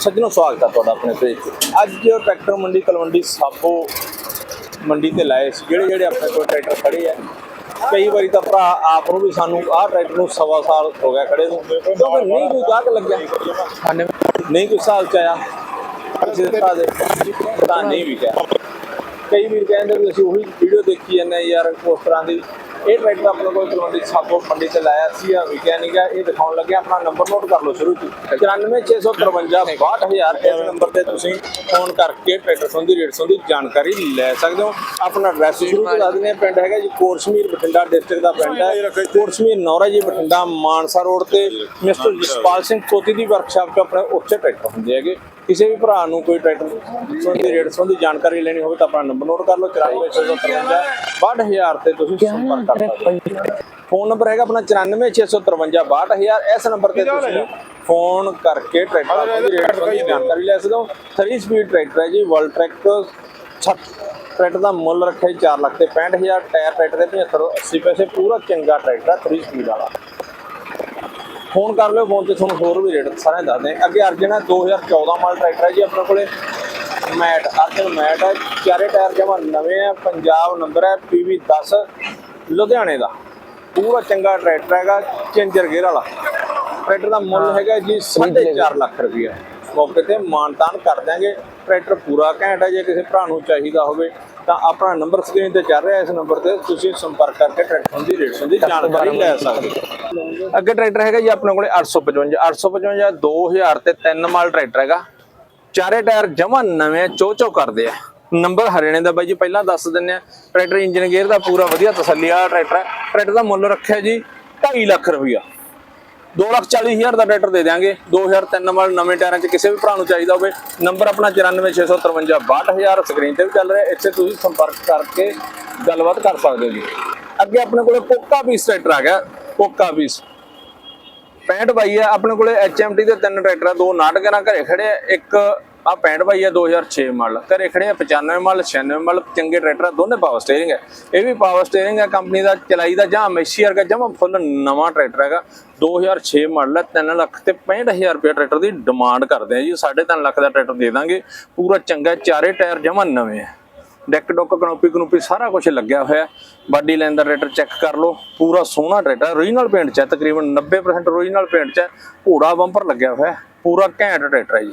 ਸੱਜਣੋ ਸਵਾਗਤ ਹੈ ਤੁਹਾਡਾ ਆਪਣੇ ਪੇਜ ਤੇ। ਅੱਜ ਟਰੈਕਟਰ ਮੰਡੀ ਤਲਵੰਡੀ ਸਾਬੋ ਮੰਡੀ ਤੇ ਲਾਏ ਸੀ ਜਿਹੜੇ ਜਿਹੜੇ ਆਪਣੇ ਕੋਲ ਟਰੈਕਟਰ ਖੜੇ ਆ। ਕਈ ਵਾਰੀ ਤਾਂ ਭਰਾ ਆਪ ਨੂੰ ਵੀ ਸਾਨੂੰ ਆਹ ਟਰੈਕਟਰ ਨੂੰ ਸਵਾ ਸਾਲ ਹੋ ਗਿਆ ਖੜੇ ਨੂੰ। ਕਿਉਂਕਿ ਨਹੀਂ ਕੋਈ ਗਾਹਕ ਲੱਗਿਆ। ਨਹੀਂ ਕੋਈ ਸਾਲ ਚ ਆਇਆ। ਕਿਸੇ ਦੇ। ਤਾਂ ਨਹੀਂ ਵੀ ਗਿਆ ਕਈ ਵੀਰ ਕਹਿੰਦੇ ਵੀ ਅਸੀਂ ਉਹੀ ਵੀਡੀਓ ਦੇਖੀ ਜਾਂਦੇ ਯਾਰ ਉਸ ਤਰ੍ਹਾਂ ਦੀ। ਇਹ ਟਰੈਕਟਰ ਆਪਣੇ ਕੋਲ ਤਲਵੰਡੀ ਸਾਬੋ ਮੰਡੀ ਤੇ ਲਾਇਆ ਸੀ ਆ ਵਿਕਿਆ ਨਹੀਂ ਇਹ ਦਿਖਾਉਣ ਲੱਗੇ, ਆਪਣਾ ਨੰਬਰ ਨੋਟ ਕਰ ਲਓ ਸ਼ੁਰੂ ਚ। 94653 62000 ਇਸ ਨੰਬਰ ਤੇ ਤੁਸੀਂ ਫੋਨ ਕਰਕੇ ਟਰੈਕਟਰ ਸੰਬੰਧੀ ਰੇਟ ਸੰਬੰਧੀ ਜਾਣਕਾਰੀ ਲੈ ਸਕਦੇ ਹੋ। ਆਪਣਾ ਐਡਰੈਸ ਸ਼ੁਰੂ ਤੋਂ ਦੱਸ ਦਿੰਦੇ ਪਿੰਡ ਹੈਗਾ ਜੀ ਕੋਰਸ਼ਮੀਰ ਬਠਿੰਡਾ ਡਿਸਟ੍ਰਿਕਟ ਦਾ ਪਿੰਡ ਹੈ। ਕੋਰਸ਼ਮੀਰ ਨੌਰਾ ਜੀ ਬਠਿੰਡਾ, ਮਾਨਸਾ ਰੋਡ ਤੇ ਮਿਸਟਰ ਜਸਪਾਲ ਸਿੰਘ ਕੋਤੀ ਦੀ ਵਰਕਸ਼ਾਪ 'ਚ ਆਪਣੇ ਉੱਥੇ ਟਰੈਕਟਰ ਹੁੰਦੇ ਹੈਗੇ। ਕਿਸੇ ਵੀ ਭਰਾ ਨੂੰ ਕੋਈ ਟਰੈਕਟਰ ਸੰਬੰਧੀ ਰੇਟ ਸੰਬੰਧੀ ਜਾਣਕਾਰੀ ਲੈਣੀ ਹੋਵੇ ਤਾਂ ਆਪਣਾ ਨੰਬਰ ਨੋਟ ਕਰ ਲਓ 94653 62000 ਤੇ ਤੁਸੀਂ ਸੰਪਰਕ ਕਰ ਸਕਦੇ ਹੋ। ਫੋਨ ਨੰਬਰ ਹੈਗਾ ਆਪਣਾ 94653 62000 ਇਸ ਨੰਬਰ ਤੇ ਤੁਸੀਂ ਫੋਨ ਕਰਕੇ ਟਰੈਕਟਰ ਸੰਬੰਧੀ ਰੇਟ ਸੰਬੰਧੀ ਜਾਣਕਾਰੀ ਲੈ ਸਕਦੇ ਹੋ। 3 ਸਪੀਡ ਟਰੈਕਟਰ ਹੈ ਜੀ ਵਰਲਡ ਟਰੈਕ 6 ਟਰੈਕਟਰ ਦਾ ਮੁੱਲ ਰੱਖਿਆ ਜੀ 4 ਲੱਖ ਤੇ 65000 ਟਾਇਰ ਟਰੈਕਟਰ ਦੇ 75 80 ਪੈਸੇ ਪੂਰਾ ਚੰਗਾ ਟਰੈਕਟਰ ਹੈ 3 ਸਪੀਡ ਵਾਲਾ। ਫੋਨ ਕਰ ਲਿਓ ਫੋਨ ਤੇ ਤੁਹਾਨੂੰ ਹੋਰ ਵੀ ਰੇਟ ਸਾਰੇ ਦੱਸਦੇ। ਅੱਗੇ ਅਰਜਨ ਹੈ 2014 ਮਾਡਲ ਟਰੈਕਟਰ ਹੈ ਜੀ ਆਪਣੇ ਕੋਲੇ। ਮੈਟ ਅਰਜਨ ਮੈਟ ਹੈ ਚਾਰੇ ਟਾਇਰ ਜਮਾ ਨਵੇਂ ਆ ਪੰਜਾਬ ਨੰਬਰ ਹੈ PV 10 ਲੁਧਿਆਣੇ ਦਾ। ਪੂਰਾ ਚੰਗਾ ਟਰੈਕਟਰ ਹੈਗਾ ਚੇਂਜਰ ਗੇਅਰ ਵਾਲਾ। ਟਰੈਕਟਰ ਦਾ ਮੁੱਲ ਹੈਗਾ ਜੀ 4.5 ਲੱਖ ਰੁਪਇਆ ਮੌਕੇ ਤੇ ਮਾਨਤਾਨ ਕਰ ਦਿਆਂਗੇ। ਟਰੈਕਟਰ ਪੂਰਾ ਘੈਂਟ ਹੈ ਜੇ ਕਿਸੇ ਭਰਾ ਨੂੰ ਚਾਹੀਦਾ ਹੋਵੇ। ਤਾਂ ਆਪਣਾ ਨੰਬਰ ਸਕਰੀਨ ਤੇ ਚੱਲ ਰਿਹਾ ਇਸ ਨੰਬਰ ਤੇ, ਤੁਸੀਂ ਸੰਪਰਕ ਕਰਕੇ ਟਰੈਕਟਰ ਦੀ ਰੇਟ ਦੀ ਜਾਣਕਾਰੀ ਲੈ ਸਕਦੇ ਹੋ। ਅੱਗੇ ਟਰੈਕਟਰ ਹੈਗਾ ਜੀ ਆਪਣੇ ਕੋਲੇ 855 855 2000 ਤੇ 3 ਮਾਲ ਟਰੈਕਟਰ ਹੈਗਾ। ਚਾਰੇ ਟਾਇਰ ਜਮਾ ਨਵੇਂ ਚੋ ਚੋ ਕਰਦੇ ਆ। ਨੰਬਰ ਹਰਿਆਣੇ ਦਾ ਬਾਈ ਜੀ, ਪਹਿਲਾਂ ਦੱਸ ਦਿੰਨੇ ਆ, ਟਰੈਕਟਰ ਇੰਜਨ ਗੇਅਰ ਦਾ ਪੂਰਾ ਵਧੀਆ ਤਸੱਲੀ ਵਾਲਾ ਟਰੈਕਟਰ ਹੈ। ਟਰੈਕਟਰ ਦਾ ਮੁੱਲ ਰੱਖਿਆ ਜੀ 2.5 ਲੱਖ ਰੁਪਇਆ 240000 ਦਾ ਟਰੈਕਟਰ ਦੇ ਦਿਆਂਗੇ। 2003 ਵਾਲ ਨਵੇਂ ਟਾਇਰਾਂ 'ਚ ਕਿਸੇ ਵੀ ਭਰਾ ਨੂੰ ਚਾਹੀਦਾ ਹੋਵੇ। ਨੰਬਰ ਆਪਣਾ 94653 62000 ਸਕਰੀਨ ਤੇ ਵੀ ਚੱਲ ਰਿਹਾ। ਇੱਥੇ ਤੁਸੀਂ ਸੰਪਰਕ ਕਰਕੇ ਗੱਲਬਾਤ ਕਰ ਸਕਦੇ ਹੋ ਜੀ। ਅੱਗੇ ਆਪਣੇ ਕੋਲੇ ਕੋਕਾ ਪੀਸ ਟਰੈਕਟਰ ਆ ਗਿਆ। ਪੋਕਾ ਪੀਸ 65 ਬਾਈ ਹੈ ਆਪਣੇ ਕੋਲੇ HMT ਦੇ ਤਿੰਨ ਟਰੈਕਟਰ ਆ। ਦੋ ਨਾਟਕਾਂ ਘਰੇ ਖੜੇ ਆ। ਇੱਕ ਆ 65 ਬਾਈ ਹੈ 2006 ਮਾਡਲ। ਘਰੇ ਖੜੇ ਆ 95 ਮਾਡਲ 96 ਮਾਡਲ, ਚੰਗੇ ਟਰੈਕਟਰ ਆ, ਦੋਨੇ ਪਾਵਰ ਸਟੀਅਰਿੰਗ ਹੈ ਇਹ ਵੀ ਪਾਵਰ ਸਟੀਅਰਿੰਗ ਹੈ ਕੰਪਨੀ ਦਾ ਚਲਾਈ ਦਾ ਜਾਂ ਮੈਸੀ ਵਰਗਾ ਜਮਾ ਫੁੱਲ ਨਵਾਂ ਟਰੈਕਟਰ ਹੈਗਾ। 2006 ਮਾਡਲ ਹੈ 3 ਲੱਖ ਤੇ 65000 ਰੁਪਏ ਟਰੈਕਟਰ ਦੀ ਡਿਮਾਂਡ ਕਰਦੇ ਆ ਜੀ। 3.5 ਲੱਖ ਦਾ ਟਰੈਕਟਰ ਦੇ ਦਾਂਗੇ। ਪੂਰਾ ਚੰਗਾ, ਚਾਰੇ ਟਾਇਰ ਜਮਾ ਨਵੇਂ ਆ। ਡੈਕ ਡੋਕ, ਕਨੋਪੀ ਕਨੋਪੀ, ਸਾਰਾ ਕੁਝ ਲੱਗਿਆ ਹੋਇਆ। ਬਾਡੀ ਲਾਈਨ ਦਾ ਟਰੈਕਟਰ ਚੈੱਕ ਕਰ ਲਓ। ਪੂਰਾ ਸੋਹਣਾ ਟਰੈਕਟਰ ਓਰੀਜਨਲ ਪੇਂਟ 'ਚ ਹੈ ਤਕਰੀਬਨ 90% ਓਰੀਜਨਲ ਪੇਂਟ 'ਚ ਹੈ ਘੋੜਾ ਬੰਪਰ ਲੱਗਿਆ ਹੋਇਆ। ਪੂਰਾ ਘੈਂਟ ਟਰੈਕਟਰ ਹੈ ਜੀ।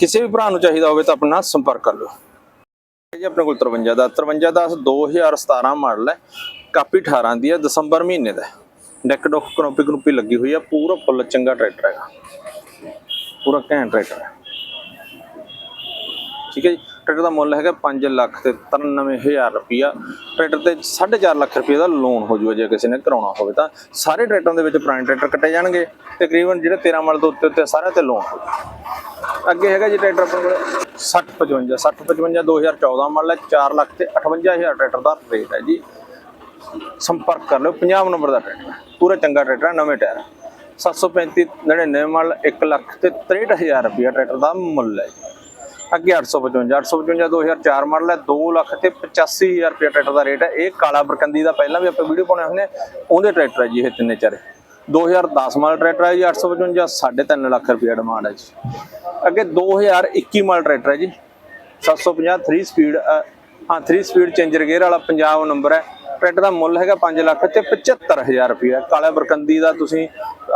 ਕਿਸੇ ਵੀ ਭਰਾ ਨੂੰ ਚਾਹੀਦਾ ਹੋਵੇ ਤਾਂ ਆਪਣਾ ਸੰਪਰਕ ਕਰ ਲਓ। ਜੀ ਆਪਣੇ ਕੋਲ 53 ਦਾ 53 ਦਾ 2017 ਮਾਡਲ ਹੈ, ਕਾਪੀ 18 ਦੀ ਹੈ, ਦਸੰਬਰ ਮਹੀਨੇ ਦਾ ਹੈ। ਡੈਕ ਡੋਕ ਕਨੋਪੀ ਕਨੋਪੀ ਲੱਗੀ ਹੋਈ ਹੈ, ਪੂਰਾ ਫੁੱਲ, ਚੰਗਾ ਟਰੈਕਟਰ ਹੈਗਾ। ਪੂਰਾ ਘੈਂਟ ਟਰੈਕਟਰ ਹੈ। ਠੀਕ ਹੈ ਜੀ ਟਰੈਕਟਰ ਦਾ ਮੁੱਲ ਹੈਗਾ 5 ਲੱਖ ਤੇ 93000 ਰੁਪਿਆ ਟਰੈਕਟਰ ਤੇ 4.5 ਲੱਖ ਰੁਪਏ ਦਾ ਲੋਨ ਹੋ ਜੂਗਾ ਜੇ ਕਿਸੇ ਨੇ ਕਰਾਉਣਾ ਹੋਵੇ ਤਾਂ। ਸਾਰੇ ਟਰੈਕਟਰਾਂ ਦੇ ਵਿੱਚ ਪੁਰਾਣੇ ਟਰੈਕਟਰ ਕੱਟੇ ਜਾਣਗੇ, ਤਕਰੀਬਨ ਜਿਹੜੇ 13 ਮਾਡਲ ਤੋਂ ਉੱਤੇ ਉੱਤੇ ਸਾਰਿਆਂ ਤੇ ਲੋਨ ਹੋ ਅੱਗੇ ਹੈਗਾ ਜੀ ਟਰੈਕਟਰ ਆਪਣੇ ਕੋਲ? 60 55 60 55 2014 ਮਾਡਲ ਹੈ 4 ਲੱਖ ਤੇ 58000 ਟਰੈਕਟਰ ਦਾ ਰੇਟ ਹੈ ਜੀ। ਸੰਪਰਕ ਕਰ ਲਿਓ 50 ਨੰਬਰ ਦਾ ਟਰੈਕਟਰ ਪੂਰਾ ਚੰਗਾ ਟਰੈਕਟਰ ਹੈ, ਨਵੇਂ ਟਾਇਰ 735 99 ਮਾਡਲ 1 ਲੱਖ ਤੇ 63000 ਰੁਪਇਆ ਟਰੈਕਟਰ ਦਾ ਮੁੱਲ ਹੈ ਜੀ। ਅੱਗੇ 855 855 2004 ਮਾਡਲ ਹੈ 2 ਲੱਖ ਤੇ 85000 ਰੁਪਏ ਟਰੈਕਟਰ ਦਾ ਰੇਟ ਹੈ। ਇਹ ਕਾਲਾ ਬਰਕੰਦੀ ਦਾ ਪਹਿਲਾਂ ਵੀ ਆਪਾਂ ਵੀਡੀਓ ਪਾਉਣੇ ਹੁੰਦੇ ਆ, ਉਹਦੇ ਟਰੈਕਟਰ ਹੈ ਜੀ ਇਹ ਤਿੰਨੇ ਚਾਰੇ। 2010 ਮਾਡਲ ਟਰੈਕਟਰ ਹੈ ਜੀ 855 3.5 ਲੱਖ ਰੁਪਏ ਡਿਮਾਂਡ ਹੈ ਜੀ। ਅੱਗੇ 2021 ਮਾਡਲ ਟਰੈਕਟਰ ਹੈ ਜੀ। 750 3 ਸਪੀਡ ਹਾਂ 3 ਸਪੀਡ ਚੇਂਜਰ ਗੇਅਰ ਵਾਲਾ ਪੰਜਾਬ ਨੰਬਰ ਹੈ। ਟਰੈਕਟਰ ਦਾ ਮੁੱਲ ਹੈਗਾ 5 ਲੱਖ ਤੇ 75000 ਰੁਪਏ ਕਾਲਾ ਬਰਕੰਦੀ ਦਾ ਤੁਸੀਂ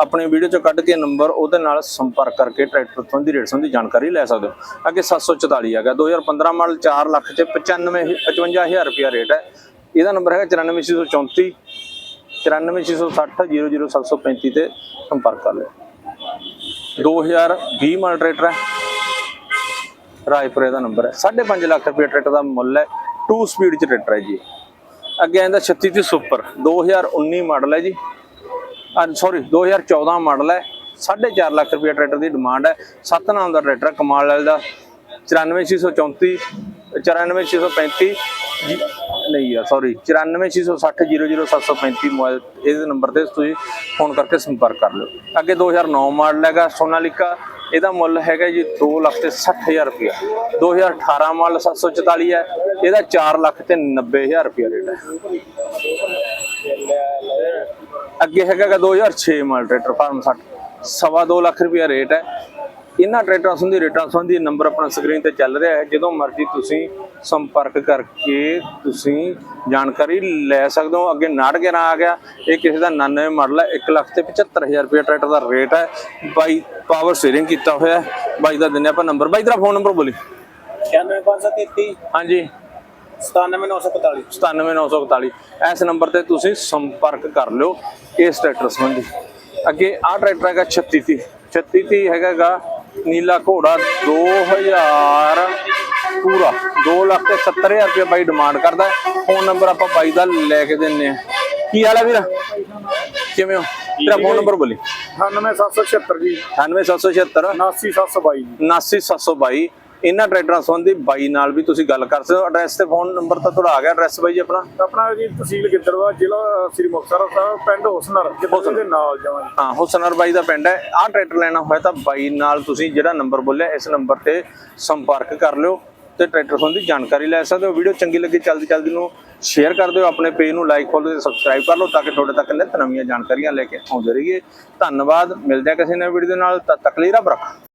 ਆਪਣੀ ਵੀਡੀਓ ਚੋਂ ਕੱਢ ਕੇ ਨੰਬਰ ਉਹਦੇ ਨਾਲ ਸੰਪਰਕ ਕਰਕੇ ਟਰੈਕਟਰ ਤੋਂ ਦੀ ਰੇਟ ਸੰਬੰਧੀ ਜਾਣਕਾਰੀ ਲੈ ਸਕਦੇ ਹੋ। ਅੱਗੇ 744 ਹੈਗਾ। 2015 ਮਾਡਲ 4 ਲੱਖ ਤੇ 95 55000 ਰੁਪਏ ਰੇਟ ਹੈ। ਇਹਦਾ ਨੰਬਰ ਹੈਗਾ 94634 94660 00735 ਤੇ ਸੰਪਰਕ ਕਰ ਲਿਓ। 2020 ਮਾਡਲ ਟਰੈਕਟਰ ਹੈ। ਰਾਜਪੁਰੇ ਦਾ ਨੰਬਰ ਹੈ। 5.5 ਲੱਖ ਰੁਪਏ ਟਰੈਕਟਰ ਦਾ ਮੁੱਲ ਹੈ। 2 ਸਪੀਡ ਚ ਟਰੈਕਟਰ ਹੈ ਜੀ। ਅੱਗੇ ਆਂਦਾ 36 ਤੇ ਸੁਪਰ। 2019 ਮਾਡਲ ਹੈ ਜੀ। ਸੌਰੀ 2014 ਮਾਡਲ ਹੈ। 4.5 ਲੱਖ ਰੁਪਏ ਟਰੈਕਟਰ ਦੀ ਡਿਮਾਂਡ ਹੈ। ਸੱਤ ਨਾਮ ਦਾ ਟਰੈਕਟਰ ਹੈ, ਕਮਾਲ ਵਾਲੇ ਦਾ। 94634 94635 ਜੀ, ਨਹੀਂ ਯਾਰ ਸੌਰੀ 94660 00735 ਮੋਬਾਈਲ, ਇਹਦੇ ਨੰਬਰ ਤੇ ਤੁਸੀਂ ਫੋਨ ਕਰਕੇ ਸੰਪਰਕ ਕਰ ਲਿਓ। ਅੱਗੇ 2009 ਮਾਡਲ ਹੈਗਾ, ਸੋਨਾਲੀਕਾ, ਇਹਦਾ ਮੁੱਲ ਹੈਗਾ ਜੀ 2 ਲੱਖ ਤੇ 60000 ਰੁਪਇਆ। 2018 ਮਾਡਲ 744 ਹੈ, ਇਹਦਾ 4 ਲੱਖ ਤੇ 90000 ਰੁਪਇਆ ਰੇਟ ਹੈ। ਅੱਗੇ ਹੈਗਾ ਗਾ 2006 ਮਾਡਲ ਟਰੈਕਟਰ, ਫਾਰਮ 60 ਸਵਾ 2 ਲੱਖ ਰੁਪਇਆ ਰੇਟ ਹੈ। ਇਹਨਾਂ ਟਰੈਕਟਰਾਂ ਸੰਬੰਧੀ, ਰੇਟਾਂ ਸੰਬੰਧੀ ਨੰਬਰ ਆਪਣਾ ਸਕਰੀਨ ਤੇ ਚੱਲ ਰਿਹਾ ਹੈ। ਜਦੋਂ ਮਰਜ਼ੀ ਤੁਸੀਂ ਸੰਪਰਕ ਕਰਕੇ ਤੁਸੀਂ ਜਾਣਕਾਰੀ ਲੈ ਸਕਦੇ ਹੋ। ਅੱਗੇ 911 ਆ ਗਿਆ। ਇਹ ਕਿਸੇ ਦਾ 99 ਮਾਡਲ ਹੈ। 1 ਲੱਖ ਤੇ 75000 ਰੁਪਏ ਟਰੈਕਟਰ ਦਾ ਰੇਟ ਹੈ। ਬਾਈ ਪਾਵਰ ਸਟੀਅਰਿੰਗ ਕੀਤਾ ਹੋਇਆ ਹੈ। ਬਾਈ ਦਾ ਦਿੰਨੇ ਆਪਾਂ ਨੰਬਰ ਬਾਈ ਤੇਰਾ ਫੋਨ ਨੰਬਰ ਬੋਲੀ। 96533 ਹਾਂਜੀ। 97941 97941 ਇਸ ਨੰਬਰ ਤੇ ਤੁਸੀਂ ਸੰਪਰਕ ਕਰ ਲਿਓ ਇਸ ਟਰੈਕਟਰ ਸੰਬੰਧੀ। ਅੱਗੇ ਆਹ ਟਰੈਕਟਰ ਹੈਗਾ 3630 3630 ਹੈਗਾ ਗਾ। ਨੀਲਾ ਘੋੜਾ 2000 ਪੂਰਾ 2 ਲੱਖ ਤੇ 70000 ਰੁਪਏ ਬਾਈ ਡਿਮਾਂਡ ਕਰਦਾ ਫੋਨ ਨੰਬਰ ਆਪਾਂ ਬਾਈ ਦਾ ਲੈ ਕੇ ਦਿੰਨੇ ਆ ਕੀ ਹਾਲ ਹੈ ਵੀਰ? ਕਿਵੇਂ ਹੋ? ਤੇਰਾ ਫੋਨ ਨੰਬਰ ਬੋਲੀ। 98776 ਜੀ। 98776 79722 79722 ਇਹਨਾਂ ਟਰੈਕਟਰਾਂ ਸੰਬੰਧੀ ਬਾਈ ਨਾਲ ਵੀ ਤੁਸੀਂ ਗੱਲ ਕਰ ਸਕਦੇ ਹੋ। ਐਡਰੈਸ ਤੇ ਫੋਨ ਨੰਬਰ ਤਾਂ ਤੁਹਾਡਾ ਆ ਗਿਆ। ਐਡਰੈਸ ਬਾਈ ਜੀ ਆਪਣਾ। ਆਪਣਾ ਜੀ ਤਹਿਸੀਲ ਗਿੱਦੜਵਾ ਜ਼ਿਲ੍ਹਾ ਸ੍ਰੀ ਮੁਕਤਸਰ ਸਾਹਿਬ ਪਿੰਡ ਹੁਸਨਰ ਦੇ ਨਾਲ ਜਾਵਾਂ ਹਾਂ ਹੁਸਨਰ ਬਾਈ ਦਾ ਪਿੰਡ ਹੈ। ਆਹ ਟਰੈਕਟਰ ਲੈਣਾ ਹੋਇਆ ਤਾਂ ਬਾਈ ਨਾਲ ਤੁਸੀਂ ਜਿਹੜਾ ਨੰਬਰ ਬੋਲਿਆ ਇਸ ਨੰਬਰ ਤੇ ਸੰਪਰਕ ਕਰ ਲਿਓ। ਤੇ ਟਰੈਕਟਰ ਸੰਬੰਧੀ ਜਾਣਕਾਰੀ ਲੈ ਸਕਦੇ ਹੋ। ਵੀਡੀਓ ਚੰਗੀ ਲੱਗੀ, ਜਲਦੀ ਜਲਦੀ ਨੂੰ ਸ਼ੇਅਰ ਕਰ ਦਿਓ, ਆਪਣੇ ਪੇਜ ਨੂੰ ਲਾਈਕ ਫੋਲੋ ਤੇ ਸਬਸਕ੍ਰਾਈਬ ਕਰ ਲਓ ਤਾਂ ਕਿ ਤੁਹਾਡੇ ਤੱਕ ਨਿਤ ਨਵੀਆਂ ਜਾਣਕਾਰੀਆਂ ਲੈ ਕੇ ਆਉਂਦੇ ਰਹੀਏ। ਧੰਨਵਾਦ, ਮਿਲਦੇ ਆ ਕਿਸੇ ਨਵੇਂ ਵੀਡੀਓ ਦੇ ਨਾਲ, ਤਦ ਤੱਕ ਲਈ ਰੱਬ ਰੱਖਾ।